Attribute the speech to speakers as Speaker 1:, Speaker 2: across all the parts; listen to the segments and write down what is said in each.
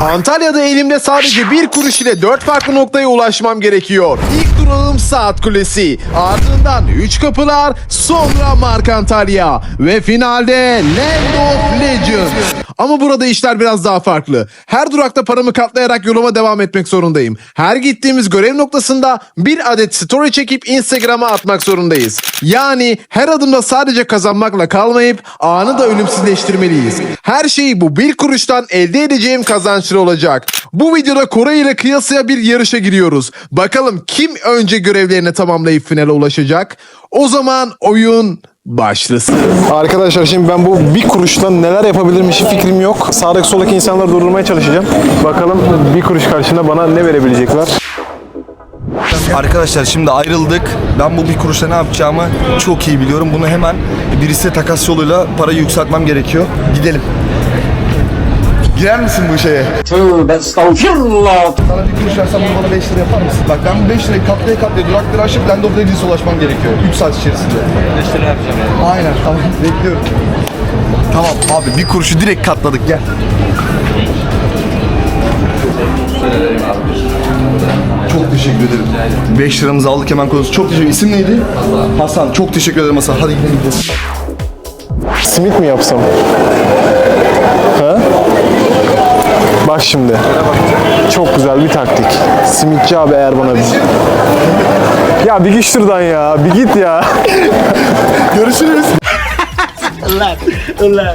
Speaker 1: Antalya'da elimde sadece bir kuruş ile dört farklı noktaya ulaşmam gerekiyor. İlk durağım Saat Kulesi, ardından üç kapılar, sonra Mark Antalya ve finalde Land of Legends. Ama burada işler biraz daha farklı. Her durakta paramı katlayarak yoluma devam etmek zorundayım. Her gittiğimiz görev noktasında bir adet story çekip Instagram'a atmak zorundayız. Yani her adımda sadece kazanmakla kalmayıp anı da ölümsüzleştirmeliyiz. Her şey bu bir kuruştan elde edeceğim kazançlı olacak. Bu videoda Kore ile kıyasıya bir yarışa giriyoruz. Bakalım kim önce görevlerini tamamlayıp finale ulaşacak? O zaman oyun başlasın.
Speaker 2: Arkadaşlar şimdi ben bu bir kuruştan neler yapabilirim hiç fikrim yok. Sağdaki soldaki insanları durdurmaya çalışacağım. Bakalım bir kuruş karşında bana ne verebilecekler.
Speaker 3: Arkadaşlar şimdi ayrıldık. Ben bu bir kuruşa ne yapacağımı çok iyi biliyorum. Bunu hemen birisi takas yoluyla parayı yükseltmem gerekiyor. Gidelim. Girer misin bu şeye?
Speaker 4: Tövbe estağfirullah.
Speaker 3: Sana bir kuruş versem bunu bana 5 lira yapar mısın? Bak ben bu 5 lirayı katlaya katlaya durakları aşıp Land of Legends'e ulaşmam gerekiyor. 3 saat içerisinde. 5 lira yapacağım yani. Aynen tamam bekliyorum. Tamam abi bir kuruşu direkt katladık gel. Çok teşekkür ederim. 5 liramızı aldık hemen konusu. Çok teşekkür İsim neydi? Hasan. Çok teşekkür ederim Hasan. Hadi gidelim. gidelim.
Speaker 2: Simit mi yapsam? Ha? Bak şimdi. Çok güzel bir taktik. Simitçi abi eğer bana bir... Ya bir git şuradan ya. Bir git ya.
Speaker 3: Görüşürüz.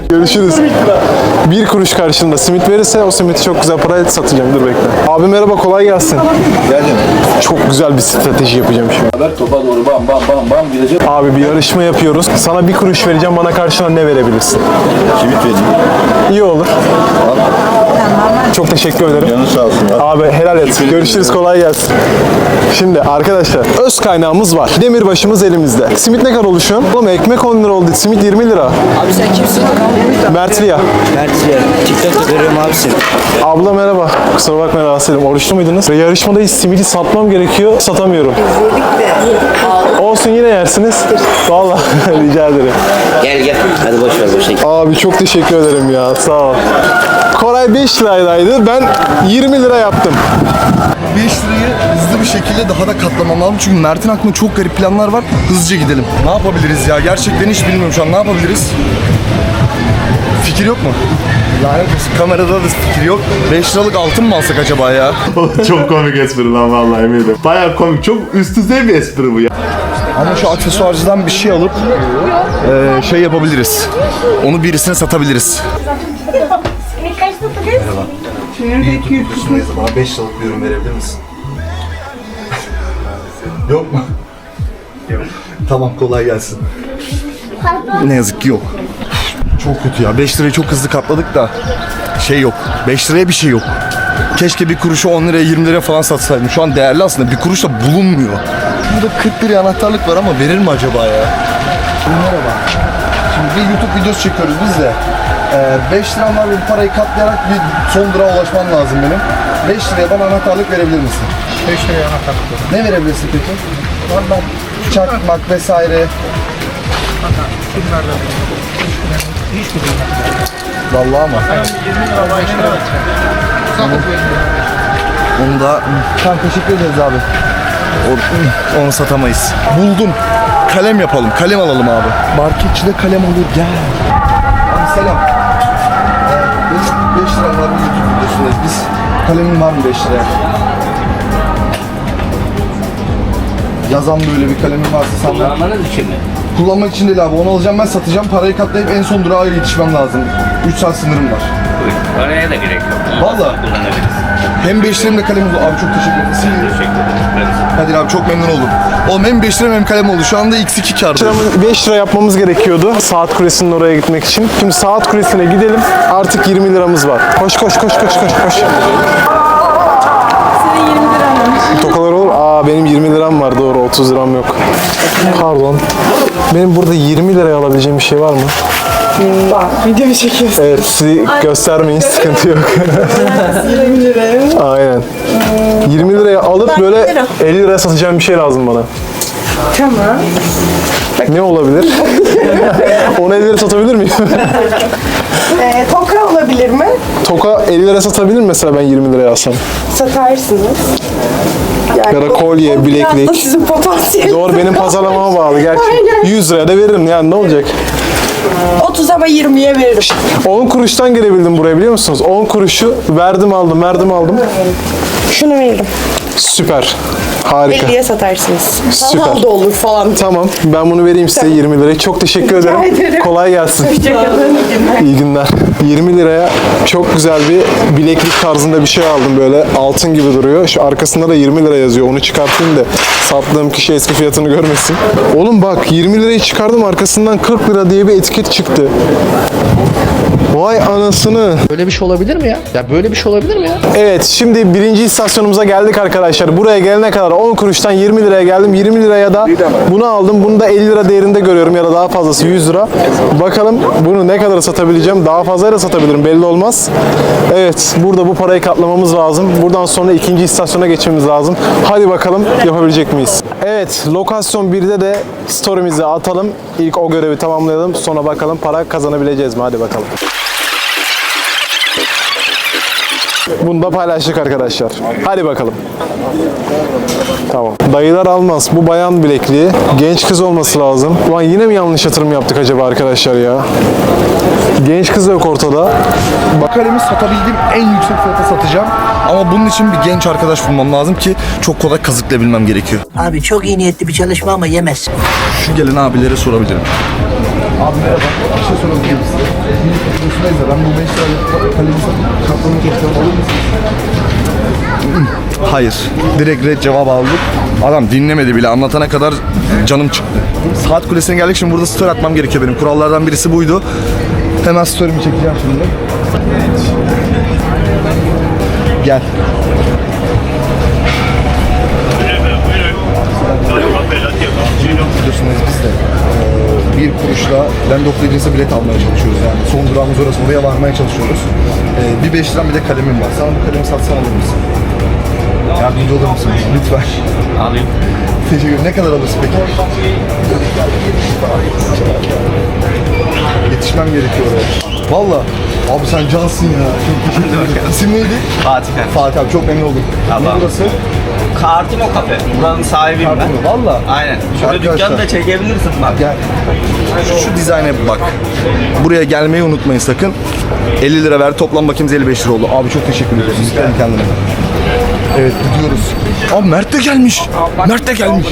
Speaker 2: Görüşürüz. Bir kuruş karşılığında simit verirse o simiti çok güzel paraya satacağım. Dur bekle. Abi merhaba kolay gelsin. Çok güzel bir strateji yapacağım şimdi.
Speaker 4: Topa doğru bam bam bam bam gidecek.
Speaker 2: Abi bir yarışma yapıyoruz. Sana bir kuruş vereceğim. Bana karşına ne verebilirsin?
Speaker 4: Simit vereyim.
Speaker 2: İyi olur. Çok teşekkür ederim.
Speaker 4: Canın sağ olsun.
Speaker 2: Abi helal et. Görüşürüz kolay gelsin. Şimdi arkadaşlar öz kaynağımız var. Demirbaşımız elimizde. Simit ne kadar oldu şu an? Oğlum ekmek 10 lira oldu. Simit 20 lira.
Speaker 5: Abi sen kimsin?
Speaker 2: Mert Liya.
Speaker 5: Mert ya. TikTok'ta görüyorum abisin.
Speaker 2: Abla merhaba. Kusura bakma rahatsız ederim. Oruçlu muydunuz? Ve yarışmadayız. Simidi satmam gerekiyor. Satamıyorum. Olsun yine yersiniz. Vallahi rica ederim.
Speaker 5: Gel gel. Hadi boş ver boş ver.
Speaker 2: Abi çok teşekkür ederim ya. Sağ ol. Koray 5 liraydı. Ben 20 lira yaptım.
Speaker 3: 5 lirayı hızlı bir şekilde daha da katlamam lazım. Çünkü Mert'in aklında çok garip planlar var. Hızlıca gidelim. Ne yapabiliriz ya? Gerçekten hiç bilmiyorum şu an. Ne yapabiliriz? Fikir yok mu? Lanet olsun. Kamerada da fikir yok. 5 liralık altın mı alsak acaba ya?
Speaker 6: çok komik espri lan vallahi eminim. Baya komik. Çok üst düzey bir espri bu ya.
Speaker 3: Ama şu aksesuarcıdan bir şey alıp eee, şey yapabiliriz. Onu birisine satabiliriz. Merhaba. Bana 5 liralık bir ürün verebilir misin? yok mu? Yok. Tamam kolay gelsin. Ne yazık ki yok. Çok kötü ya. 5 lirayı çok hızlı katladık da şey yok. 5 liraya bir şey yok. Keşke bir kuruşu 10 liraya 20 liraya falan satsaydım. Şu an değerli aslında. Bir kuruş da bulunmuyor. Burada 40 liraya anahtarlık var ama verir mi acaba ya? Merhaba. Şimdi bir YouTube videosu çekiyoruz biz de. 5 liram var bu parayı katlayarak bir son durağa ulaşmam lazım benim. 5 liraya bana anahtarlık verebilir misin? 5 liraya anahtarlık. Ne verebilirsin peki? Valla çakmak vesaire. Vallahi ama. Onu da... Tamam teşekkür ederiz abi. O- onu satamayız. Buldum. Kalem yapalım. Kalem alalım abi. Marketçide kalem olur. Gel. Abi selam. 5 lira var bir YouTube videosundayız biz. Kalemin var mı 5 liraya? Yazan böyle bir kalemin varsa sen ver.
Speaker 5: Kullanmanız için mi?
Speaker 3: Kullanmak için değil abi. Onu alacağım ben satacağım. Parayı katlayıp en son durağa yetişmem lazım. 3 saat sınırım var.
Speaker 5: Oraya da gerek yok.
Speaker 3: Vallahi.
Speaker 5: Kullanabiliriz.
Speaker 3: Hem 5 liram hem de kalem oldu. Abi çok teşekkür ederim.
Speaker 5: Teşekkür ederim.
Speaker 3: Kadir abi çok memnun oldum. Oğlum hem 5 liram hem kalem oldu. Şu anda x2 kârdayım.
Speaker 2: 5 lira yapmamız gerekiyordu saat kulesinin oraya gitmek için. Şimdi saat kulesine gidelim. Artık 20 liramız var. Koş koş koş koş koş koş.
Speaker 7: Senin 20 liran var.
Speaker 2: Tokalar olur. Aa benim 20 liram var doğru 30 liram yok. Pardon. Benim burada 20 liraya alabileceğim bir şey var mı?
Speaker 7: Video mu çekiyorsun?
Speaker 2: Evet sizi göstermeyin sıkıntı yok.
Speaker 7: 20 liraya.
Speaker 2: Aynen. 20 liraya alıp böyle 50 liraya satacağım bir şey lazım bana.
Speaker 7: Tamam.
Speaker 2: Ne olabilir? Onu 50 lira satabilir miyim?
Speaker 7: Ee, toka olabilir mi?
Speaker 2: Toka 50 lira satabilir mi mesela ben 20 liraya alsam?
Speaker 7: Satarsınız. Yani
Speaker 2: Ya da kolye, bileklik.
Speaker 7: Sizin potansiyel.
Speaker 2: Doğru benim pazarlamama bağlı gerçi.
Speaker 7: Aynen.
Speaker 2: 100 liraya da veririm yani ne olacak?
Speaker 7: 30 ama 20'ye veririm.
Speaker 2: 10 kuruştan gelebildim buraya biliyor musunuz? 10 kuruşu verdim aldım verdim aldım.
Speaker 7: Şunu veririm.
Speaker 2: Süper. Harika.
Speaker 7: 50'ye satarsınız.
Speaker 2: Süper.
Speaker 7: Halal da olur falan.
Speaker 2: Tamam ben bunu vereyim size 20 liraya. Çok teşekkür ederim.
Speaker 7: ederim.
Speaker 2: Kolay gelsin.
Speaker 7: Hoşçakalın. iyi günler.
Speaker 2: İyi günler. 20 liraya çok güzel bir bileklik tarzında bir şey aldım böyle altın gibi duruyor. Şu arkasında da 20 lira yazıyor. Onu çıkartayım da sattığım kişi eski fiyatını görmesin. Oğlum bak 20 lirayı çıkardım arkasından 40 lira diye bir etiket çıktı. Vay anasını.
Speaker 8: Böyle bir şey olabilir mi ya? Ya böyle bir şey olabilir mi ya?
Speaker 2: Evet şimdi birinci istasyonumuza geldik arkadaşlar. Buraya gelene kadar 10 kuruştan 20 liraya geldim. 20 liraya da bunu aldım. Bunu da 50 lira değerinde görüyorum ya da daha fazlası 100 lira. Bakalım bunu ne kadar satabileceğim. Daha fazlayla satabilirim belli olmaz. Evet burada bu parayı katlamamız lazım. Buradan sonra ikinci istasyona geçmemiz lazım. Hadi bakalım yapabilecek miyiz? Evet lokasyon 1'de de story'mizi atalım. İlk o görevi tamamlayalım. Sonra bakalım para kazanabileceğiz mi? Hadi bakalım. Bunu da paylaştık arkadaşlar. Hadi bakalım. Tamam. Dayılar almaz. Bu bayan bilekliği. Genç kız olması lazım. Ulan yine mi yanlış yatırım yaptık acaba arkadaşlar ya? Genç kız yok ortada.
Speaker 3: Bak kalemi satabildiğim en yüksek fiyata satacağım. Ama bunun için bir genç arkadaş bulmam lazım ki çok kolay kazıklayabilmem gerekiyor.
Speaker 9: Abi çok iyi niyetli bir çalışma ama yemez.
Speaker 3: Şu gelen abilere sorabilirim. Abi merhaba. Bir şey sorabilir miyim size? Da ben bu 5 lira kalemi katlamak istiyorum. Alır mısınız? Hayır. Direkt red cevap aldık. Adam dinlemedi bile. Anlatana kadar canım çıktı. Saat kulesine geldik. Şimdi burada story atmam gerekiyor benim. Kurallardan birisi buydu. Hemen story'mi çekeceğim şimdi. Gel. Bir kuruşla Landok Legends'a bilet almaya çalışıyoruz yani. Son durağımız orası oraya varmaya çalışıyoruz. Eee, bir 5 liram bir de kalemim var. Sana bu kalemi satsan alır mısın? Yardımcı olur musun? Lütfen.
Speaker 5: Alayım.
Speaker 3: Teşekkür ederim. Ne kadar alırsın peki? Yetişmem gerekiyor oraya. Valla. Abi sen cansın ya. Çok teşekkür ederim. İsim neydi?
Speaker 5: Fatih ben.
Speaker 3: Fatih abi çok memnun oldum.
Speaker 5: Tamam.
Speaker 3: Ne burası?
Speaker 5: Kartimo kafe. Buranın sahibiyim ben.
Speaker 3: Valla.
Speaker 5: Aynen. Şöyle
Speaker 3: Arkadaşlar.
Speaker 5: dükkanı da çekebilirsin bak.
Speaker 3: Gel. Şu dizayna bir bak. Buraya gelmeyi unutmayın sakın. 50 lira ver toplam bakayım 55 lira oldu. Abi çok teşekkür ederim. Dikkat edin kendine. Evet gidiyoruz. Abi Mert de gelmiş. Mert de gelmiş.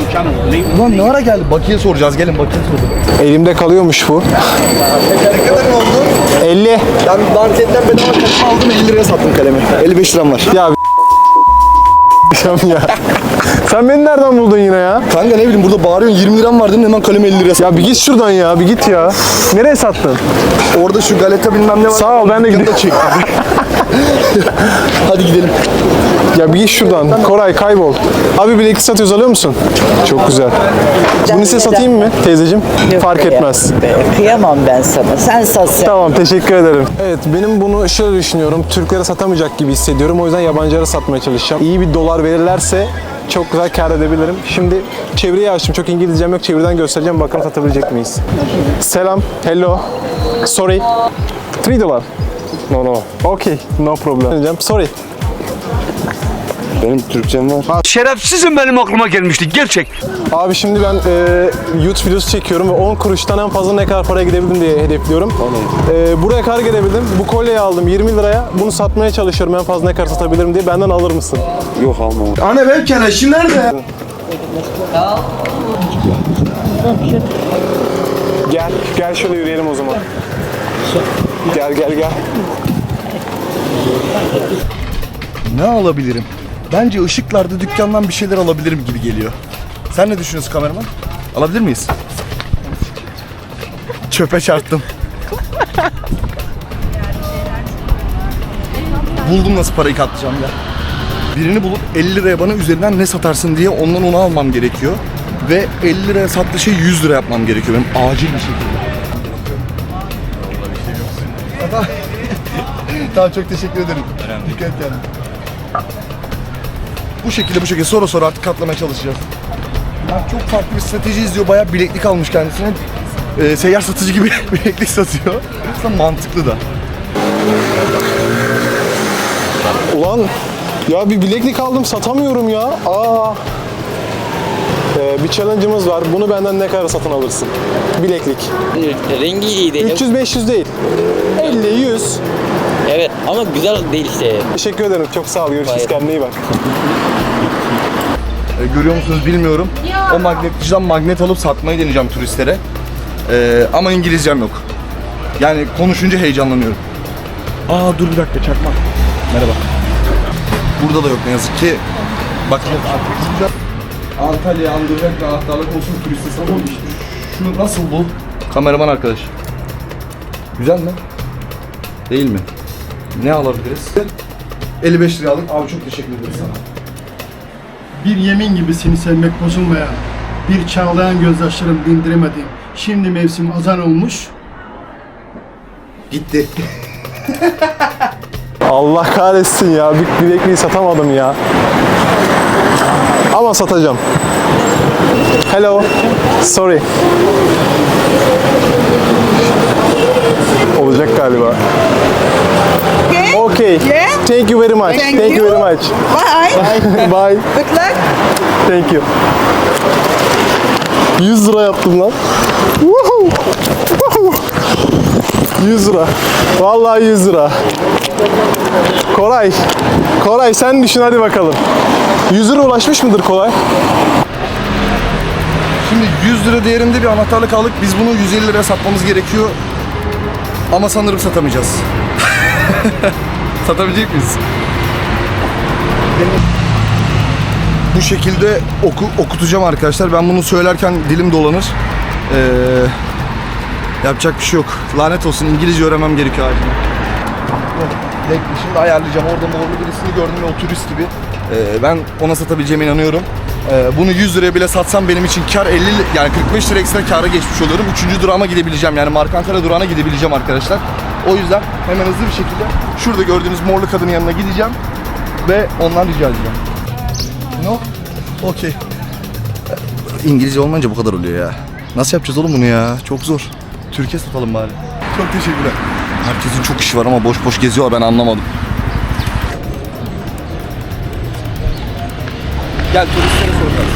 Speaker 3: Ulan ne ara geldi? Bakiye soracağız. Gelin bakiye soralım.
Speaker 2: Elimde kalıyormuş bu.
Speaker 3: Ne kadar oldu?
Speaker 2: 50.
Speaker 3: Ben marketten bedava kalemi aldım 50 liraya sattım kalemi. 55 liram var.
Speaker 2: Ya ya. Sen beni nereden buldun yine ya?
Speaker 3: Kanka ne bileyim burada bağırıyorsun 20 liram var dedim hemen kalemi 50 liraya.
Speaker 2: Ya bir git şuradan ya, bir git ya. Nereye sattın?
Speaker 3: Orada şu galeta bilmem ne var.
Speaker 2: Sağ ol, ben de
Speaker 3: Dükkanı
Speaker 2: gidiyorum.
Speaker 3: Hadi gidelim.
Speaker 2: Ya bir git şuradan. Koray kaybol. Abi bileklik satıyoruz alıyor musun? Çok güzel. Bunu size satayım mı teyzeciğim? Fark etmez.
Speaker 9: Kıyamam ben sana. Sen satsın.
Speaker 2: Tamam teşekkür ederim. Evet benim bunu şöyle düşünüyorum. Türklere satamayacak gibi hissediyorum. O yüzden yabancılara satmaya çalışacağım. İyi bir dolar verirlerse çok güzel kar edebilirim. Şimdi çevreyi açtım. Çok İngilizcem yok. Çeviriden göstereceğim. Bakalım satabilecek miyiz? Selam. Hello. Sorry. 3 dolar. No no. Okay. No problem. Sorry.
Speaker 3: Benim Türkçem var.
Speaker 8: Şerefsizim benim aklıma gelmişti gerçek.
Speaker 2: Abi şimdi ben e, YouTube videosu çekiyorum ve 10 kuruştan en fazla ne kadar paraya gidebildim diye hedefliyorum. E, buraya kadar gidebildim. Bu kolyeyi aldım 20 liraya. Bunu satmaya çalışıyorum en fazla ne kadar satabilirim diye. Benden alır mısın?
Speaker 3: Anne benim keleşim nerede?
Speaker 2: Gel, gel şöyle yürüyelim o zaman. Gel gel gel.
Speaker 3: Ne alabilirim? Bence ışıklarda dükkandan bir şeyler alabilirim gibi geliyor. Sen ne düşünüyorsun kameraman? Alabilir miyiz? Çöpe çarptım. Buldum nasıl parayı katlayacağım ya. Birini bulup 50 liraya bana üzerinden ne satarsın diye ondan onu almam gerekiyor. Ve 50 liraya sattığı şey 100 lira yapmam gerekiyor benim acil bir şekilde. tamam çok teşekkür ederim. Dikkat et kendine. Bu şekilde bu şekilde sonra sonra artık katlamaya çalışacağız. Ya çok farklı bir strateji izliyor. Bayağı bileklik almış kendisine. Ee, seyyar satıcı gibi bileklik satıyor. Aslında mantıklı da.
Speaker 2: Ulan ya bir bileklik aldım satamıyorum ya. Aa. Ee, bir challenge'ımız var. Bunu benden ne kadar satın alırsın? Bileklik.
Speaker 10: Rengi iyi değil.
Speaker 2: 300-500 değil. 50-100.
Speaker 10: Evet ama güzel değil işte.
Speaker 2: Teşekkür ederim. Çok sağ ol. Görüşürüz.
Speaker 10: Hayır.
Speaker 2: Kendine iyi bak.
Speaker 3: Ee, görüyor musunuz bilmiyorum. O magnetçiden magnet alıp satmayı deneyeceğim turistlere. Ee, ama İngilizcem yok. Yani konuşunca heyecanlanıyorum. Aa dur bir dakika çakmak. Merhaba. Burada da yok ne yazık ki. Bak Antalya'ya andıracak bir anahtarlık olsun turiste sanırım. İşte Şu nasıl bu? Kameraman arkadaş. Güzel mi? Değil mi? Ne alabiliriz? 55 liraya aldık. Abi çok teşekkür ederim sana.
Speaker 11: Bir yemin gibi seni sevmek bozulmayan, bir çağlayan gözyaşlarım dindiremedim. Şimdi mevsim azan olmuş,
Speaker 3: Gitti.
Speaker 2: Allah kahretsin ya. Bir bilekliği satamadım ya. Ama satacağım. Hello. Sorry. Olacak galiba. Okay. Thank you very much. Thank, you. very much.
Speaker 7: Bye.
Speaker 2: Bye.
Speaker 7: Good luck.
Speaker 2: Thank you. 100 lira yaptım lan. Woohoo! Woohoo! 100 lira. Vallahi 100 lira. Koray. Koray sen düşün hadi bakalım. 100 lira ulaşmış mıdır Koray?
Speaker 3: Şimdi 100 lira değerinde bir anahtarlık aldık. Biz bunu 150 liraya satmamız gerekiyor. Ama sanırım satamayacağız. Satabilecek miyiz? Bu şekilde oku, okutacağım arkadaşlar. Ben bunu söylerken dilim dolanır. Ee, yapacak bir şey yok. Lanet olsun İngilizce öğrenmem gerekiyor acilen. Bekle şimdi ayarlayacağım. Orada morlu birisini gördüm ve o turist gibi. Ee, ben ona satabileceğime inanıyorum. Ee, bunu 100 liraya bile satsam benim için kar 50 li- yani 45 lira ekstra kâra geçmiş oluyorum. Üçüncü durağıma gidebileceğim yani Markankara durağına gidebileceğim arkadaşlar. O yüzden hemen hızlı bir şekilde şurada gördüğünüz morlu kadının yanına gideceğim ve ondan rica edeceğim. No? Okey. İngilizce olmayınca bu kadar oluyor ya. Nasıl yapacağız oğlum bunu ya? Çok zor. Türkiye satalım bari. Çok teşekkürler. Herkesin çok işi var ama boş boş geziyorlar ben anlamadım. Gel turistlere soracağız.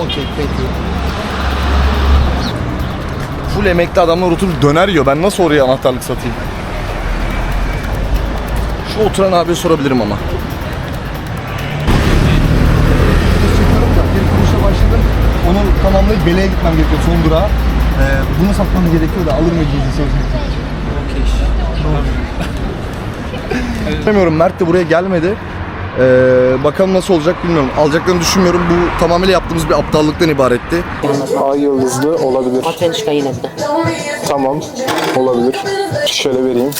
Speaker 3: Okey, you. Full emekli adamlar oturup döner yiyor. Ben nasıl oraya anahtarlık satayım? Şu oturan abiye sorabilirim ama. Tamamlayıp Bele'ye gitmem gerekiyor son durağa. Ee, bunu satmam gerekiyor da alır mı gizli söz Bilmiyorum Mert de buraya gelmedi. Ee, bakalım nasıl olacak bilmiyorum. Alacaklarını düşünmüyorum. Bu tamamıyla yaptığımız bir aptallıktan ibaretti.
Speaker 2: Ay yıldızlı olabilir.
Speaker 10: Matryoshka yine de.
Speaker 2: Tamam. Olabilir. Şöyle vereyim.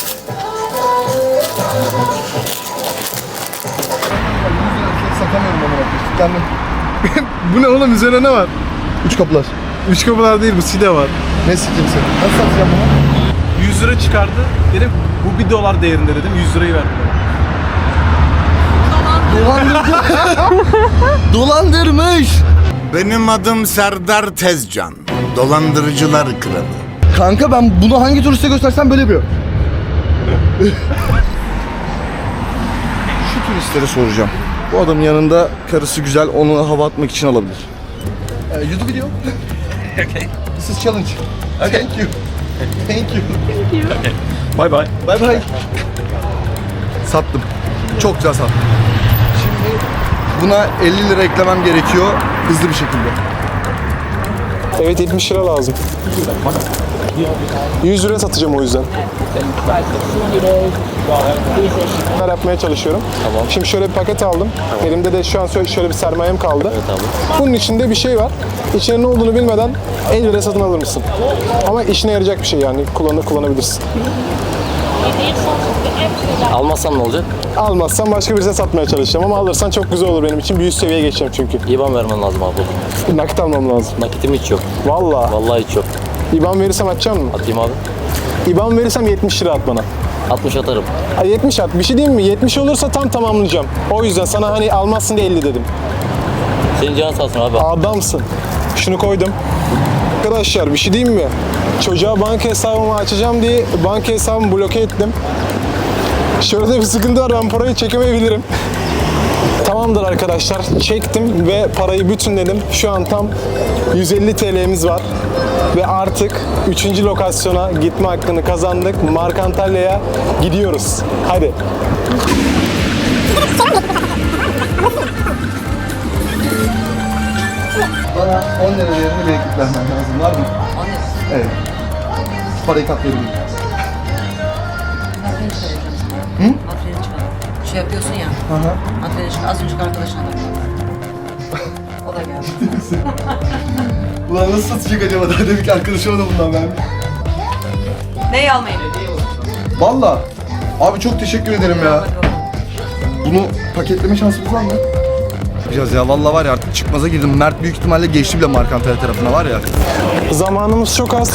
Speaker 3: Satamıyorum onu bu ne oğlum üzerine ne var? Üç kapılar.
Speaker 2: Üç kapılar değil bu side var.
Speaker 3: Ne sikimse. Nasıl satacağım bunu?
Speaker 2: 100 lira çıkardı. Dedim bu 1 dolar değerinde dedim. 100 lirayı verdim.
Speaker 3: Dolandırmış.
Speaker 12: Benim adım Serdar Tezcan. Dolandırıcılar kralı.
Speaker 3: Kanka ben bunu hangi turiste göstersem böyle yapıyor. Şu turistlere soracağım. Bu adamın yanında karısı güzel, onu hava atmak için alabilir. Uh, YouTube video. okay. This is challenge. Thank you. Thank you. Thank you.
Speaker 5: Bye bye.
Speaker 3: Bye bye. Sattım. Çok güzel sattım. Şimdi buna 50 lira eklemem gerekiyor hızlı bir şekilde.
Speaker 2: Evet 70 lira lazım. 100 liraya satacağım o yüzden. Bunlar yapmaya çalışıyorum. Tamam. Şimdi şöyle bir paket aldım. Elimde de şu an şöyle- bir sermayem kaldı. Bunun içinde bir şey var. İçinde ne olduğunu bilmeden 50 liraya satın alır mısın? Ama işine yarayacak bir şey yani. Kullanır kullanabilirsin.
Speaker 10: Almazsam ne olacak?
Speaker 2: Almazsan başka birisine satmaya çalışacağım ama alırsan çok güzel olur benim için. Bir üst seviyeye geçeceğim çünkü.
Speaker 10: İban vermen lazım abi.
Speaker 2: Nakit almam lazım.
Speaker 10: Nakitim hiç yok.
Speaker 2: Valla.
Speaker 10: Vallahi hiç yok.
Speaker 2: İban verirsem atacağım mı?
Speaker 10: Atayım abi.
Speaker 2: İban verirsem 70 lira at bana.
Speaker 10: 60 atarım.
Speaker 2: Ha, 70 at. Bir şey diyeyim mi? 70 olursa tam tamamlayacağım. O yüzden sana hani almazsın diye 50 dedim.
Speaker 10: Senin canın sağ olsun abi.
Speaker 2: Adamsın. Şunu koydum. Arkadaşlar bir şey diyeyim mi? Çocuğa banka hesabımı açacağım diye banka hesabımı bloke ettim. De bir sıkıntı var ben parayı çekemeyebilirim. Tamamdır arkadaşlar. Çektim ve parayı bütünledim. Şu an tam 150 TL'miz var. Ve artık 3. lokasyona gitme hakkını kazandık. Mark Antalya'ya gidiyoruz. Hadi.
Speaker 3: Bana 10 lira değerinde bileklik vermen lazım. Var mı? 10 lira? Evet. Parayı katlayabilirim.
Speaker 9: Şey yapıyorsun ya.
Speaker 3: Hı hı.
Speaker 9: Arkadaşın az önceki arkadaşına da.
Speaker 3: Ulan nasıl satacak acaba? Daha demin ki arkadaşıma da bundan vermiş.
Speaker 7: Neyi almayın?
Speaker 3: Valla. Abi çok teşekkür ederim ya. Bunu paketleme şansımız var mı? Yapacağız ya. Valla var ya artık çıkmaza girdim. Mert büyük ihtimalle geçti bile Markantel tarafına var ya.
Speaker 2: Zamanımız çok az.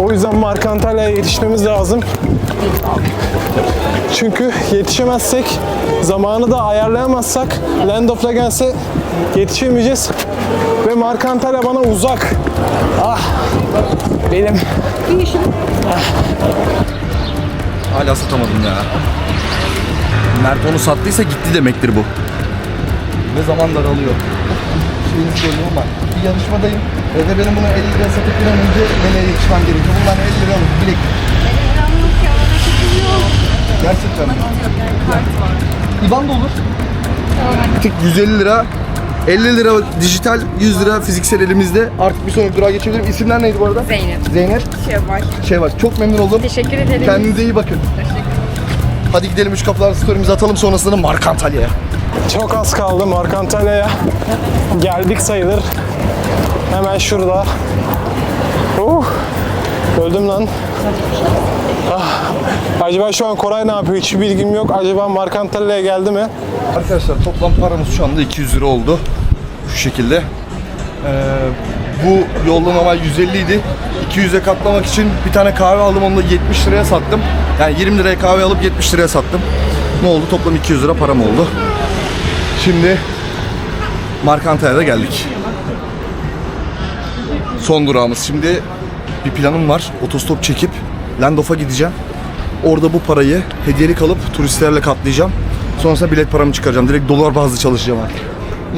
Speaker 2: O yüzden Mark Antalya'ya yetişmemiz lazım. Çünkü yetişemezsek, zamanı da ayarlayamazsak Land of Legends'e yetişemeyeceğiz. Ve Mark Antalya bana uzak. Ah, benim.
Speaker 3: Hala satamadım ya. Mert onu sattıysa gitti demektir bu. Ve zaman daralıyor. Şeyini söyleyeyim ama bir yarışmadayım. Ve de benim bunu 50 liraya satıp bir an önce nereye yetişmem gerekiyor. Bundan 50 lira alıp bilek. Gerçekten mi? İban da olur. Tık 150 lira 50 lira dijital, 100 lira fiziksel elimizde. Artık bir sonraki durağa geçebilirim. İsimler neydi bu arada?
Speaker 7: Zeynep.
Speaker 3: Zeynep.
Speaker 7: Şevval.
Speaker 3: Şey var. Çok memnun oldum.
Speaker 7: Teşekkür ederim.
Speaker 3: Kendinize iyi bakın. Hadi gidelim üç kapılar story'imizi atalım sonrasında Mark Antalya'ya.
Speaker 2: Çok az kaldı Mark Antalya'ya. Geldik sayılır. Hemen şurada. Uh, öldüm lan. Ah, acaba şu an Koray ne yapıyor? Hiçbir bilgim yok. Acaba Mark Antalya'ya geldi mi?
Speaker 3: Arkadaşlar toplam paramız şu anda 200 lira oldu. Şu şekilde. Ee, bu yolda normal 150 idi. 200'e katlamak için bir tane kahve aldım onu da 70 liraya sattım. Yani 20 liraya kahve alıp 70 liraya sattım. Ne oldu? Toplam 200 lira param oldu. Şimdi Mark Antalya'da geldik. Son durağımız. Şimdi bir planım var. Otostop çekip Landof'a gideceğim. Orada bu parayı hediyelik alıp turistlerle katlayacağım. Sonrasında bilet paramı çıkaracağım. Direkt dolar bazlı çalışacağım artık.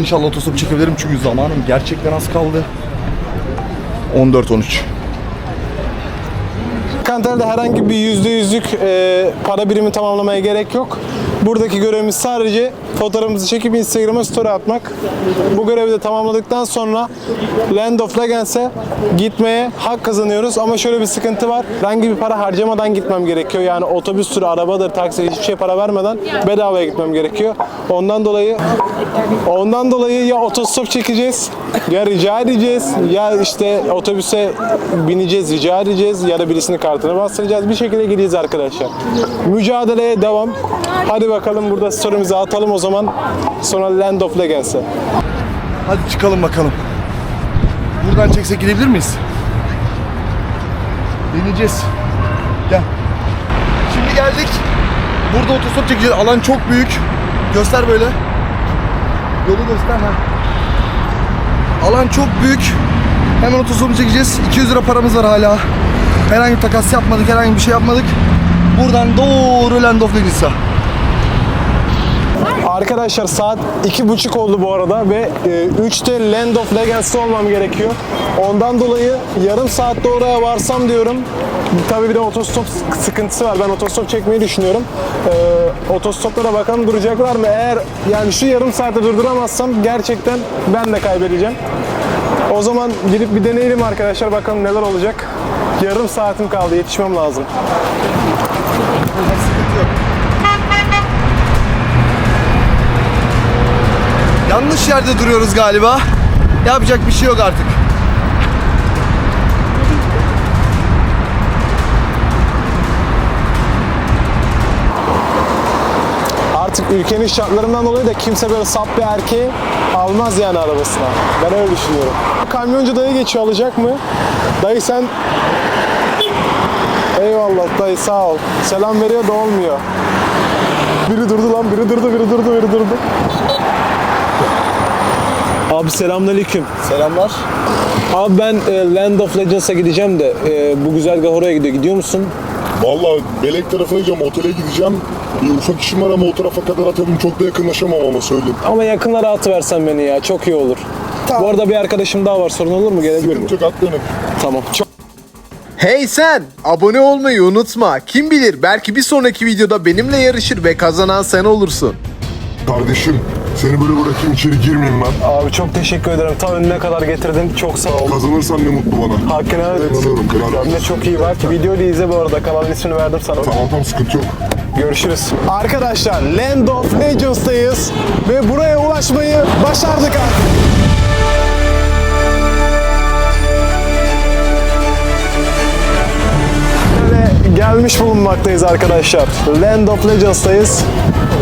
Speaker 3: İnşallah otostop çekebilirim çünkü zamanım gerçekten az kaldı. 14-13.
Speaker 2: Kantar'da herhangi bir yüzde yüzlük e, para birimi tamamlamaya gerek yok. Buradaki görevimiz sadece fotoğrafımızı çekip Instagram'a story atmak. Bu görevi de tamamladıktan sonra Land of Legends'e gitmeye hak kazanıyoruz. Ama şöyle bir sıkıntı var. Herhangi bir para harcamadan gitmem gerekiyor. Yani otobüs turu, arabadır, taksi hiçbir şey para vermeden bedavaya gitmem gerekiyor. Ondan dolayı ondan dolayı ya otostop çekeceğiz ya rica edeceğiz ya işte otobüse bineceğiz rica edeceğiz ya da birisinin kartını bastıracağız. Bir şekilde gideceğiz arkadaşlar. Mücadeleye devam. Hadi bakalım burada story'mizi atalım o zaman. Sonra Land of Legends'e.
Speaker 3: Hadi çıkalım bakalım. Buradan çeksek gidebilir miyiz? Deneyeceğiz. Gel. Şimdi geldik. Burada otostop çekeceğiz. Alan çok büyük. Göster böyle. Yolu göster ha. Alan çok büyük. Hemen otostopu çekeceğiz. 200 lira paramız var hala. Herhangi bir takas yapmadık, herhangi bir şey yapmadık. Buradan doğru Land of Legends'a.
Speaker 2: Arkadaşlar saat iki buçuk oldu bu arada ve e, 3'te Land of Legends'te olmam gerekiyor. Ondan dolayı yarım saatte oraya varsam diyorum. Tabii bir de otostop sıkıntısı var. Ben otostop çekmeyi düşünüyorum. E, otostoplara bakalım duracaklar mı? Eğer yani şu yarım saatte durduramazsam gerçekten ben de kaybedeceğim. O zaman gidip bir deneyelim arkadaşlar bakalım neler olacak. Yarım saatim kaldı yetişmem lazım.
Speaker 3: Yanlış yerde duruyoruz galiba. Yapacak bir şey yok artık.
Speaker 2: Artık ülkenin şartlarından dolayı da kimse böyle sap bir erkeği almaz yani arabasına. Ben öyle düşünüyorum. Kamyoncu dayı geçiyor alacak mı? Dayı sen Eyvallah dayı sağ ol. Selam veriyor da olmuyor. Biri durdu lan, biri durdu, biri durdu, biri durdu. Abi selamünaleyküm.
Speaker 3: Selamlar.
Speaker 2: Abi ben e, Land of Legends'a gideceğim de e, bu güzergah oraya gidiyor. Gidiyor musun?
Speaker 6: Vallahi Belek tarafına gideceğim, otele gideceğim. Bir ufak işim var ama o tarafa kadar atalım. Çok da yakınlaşamam ama söyleyeyim.
Speaker 2: Ama yakınlara atıversen beni ya. Çok iyi olur. Bu arada bir arkadaşım daha var. Sorun olur mu? Gelebilir mi?
Speaker 6: Çok at benim.
Speaker 2: Tamam. Çok
Speaker 1: Hey sen! Abone olmayı unutma. Kim bilir belki bir sonraki videoda benimle yarışır ve kazanan sen olursun.
Speaker 6: Kardeşim seni böyle bırakayım içeri girmeyeyim ben.
Speaker 2: Abi çok teşekkür ederim. Ta önüne kadar getirdin. Çok sağ ol.
Speaker 6: Kazanırsan ne mutlu bana.
Speaker 2: Hakkını helal et.
Speaker 6: Kazanıyorum kral.
Speaker 2: Kendine çok iyi bak. Videoyu da izle bu arada. Kanalın ismini verdim sana.
Speaker 6: Tamam tamam sıkıntı yok.
Speaker 2: Görüşürüz. Arkadaşlar Land of Legends'tayız ve buraya ulaşmayı başardık artık. Ve gelmiş bulunmaktayız arkadaşlar. Land of Legends'tayız.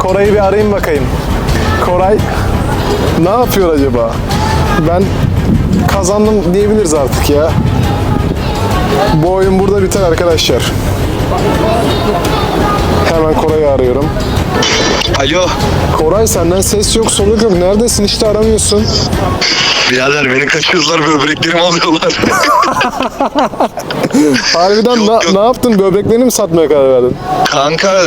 Speaker 2: Koray'ı bir arayayım bakayım. Koray ne yapıyor acaba? Ben kazandım diyebiliriz artık ya. Bu oyun burada biter arkadaşlar. Hemen Koray'ı arıyorum.
Speaker 8: Alo.
Speaker 2: Koray senden ses yok soluk yok. Neredesin işte aramıyorsun.
Speaker 8: Birader beni kaçırdılar böbreklerimi alıyorlar.
Speaker 2: Harbiden
Speaker 8: Yok,
Speaker 2: na-
Speaker 8: yok.
Speaker 2: ne yaptın? Böbreklerini mi satmaya karar verdin?
Speaker 8: Kanka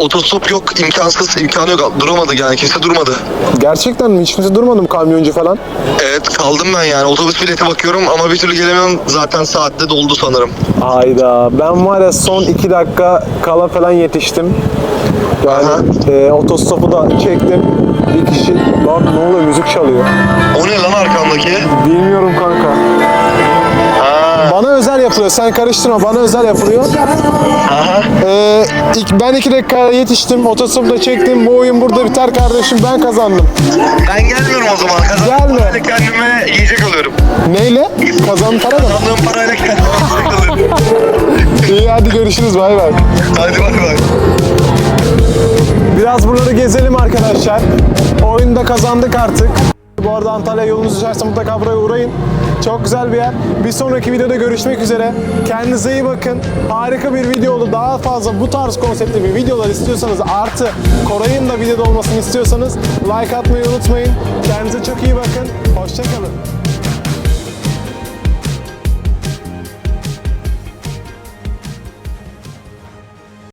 Speaker 8: otostop yok imkansız imkanı yok duramadı yani kimse durmadı.
Speaker 2: Gerçekten mi? Hiç kimse durmadı mı kamyoncu falan?
Speaker 8: Evet kaldım ben yani otobüs bileti bakıyorum ama bir türlü gelemiyorum zaten saatte doldu sanırım.
Speaker 2: Hayda ben var ya son iki dakika kala falan yetiştim. Yani e, otostopu da çektim. Bir kişi bak ne oluyor müzik çalıyor.
Speaker 8: O ne lan arkamdaki?
Speaker 2: Bilmiyorum kanka. Özel yapılıyor. Sen karıştırma. Bana özel yapılıyor. Ee, ilk- ben iki dakika yetiştim. Otostopu da çektim. Bu oyun burada biter kardeşim. Ben kazandım.
Speaker 8: Ben gelmiyorum o zaman. Kazandığım
Speaker 2: Gelme.
Speaker 8: parayla kendime yiyecek alıyorum.
Speaker 2: Neyle? Kazandın para da.
Speaker 8: Kazandığım parayla kendime yiyecek alıyorum.
Speaker 2: İyi hadi görüşürüz. Bay bay.
Speaker 8: Hadi bak bak.
Speaker 2: Biraz buraları gezelim arkadaşlar. Oyunda kazandık artık. Bu arada Antalya yolunuz düşerse mutlaka buraya uğrayın. Çok güzel bir yer. Bir sonraki videoda görüşmek üzere. Kendinize iyi bakın. Harika bir video oldu. Daha fazla bu tarz konseptli bir videolar istiyorsanız artı Koray'ın da videoda olmasını istiyorsanız like atmayı unutmayın. Kendinize çok iyi bakın. Hoşçakalın.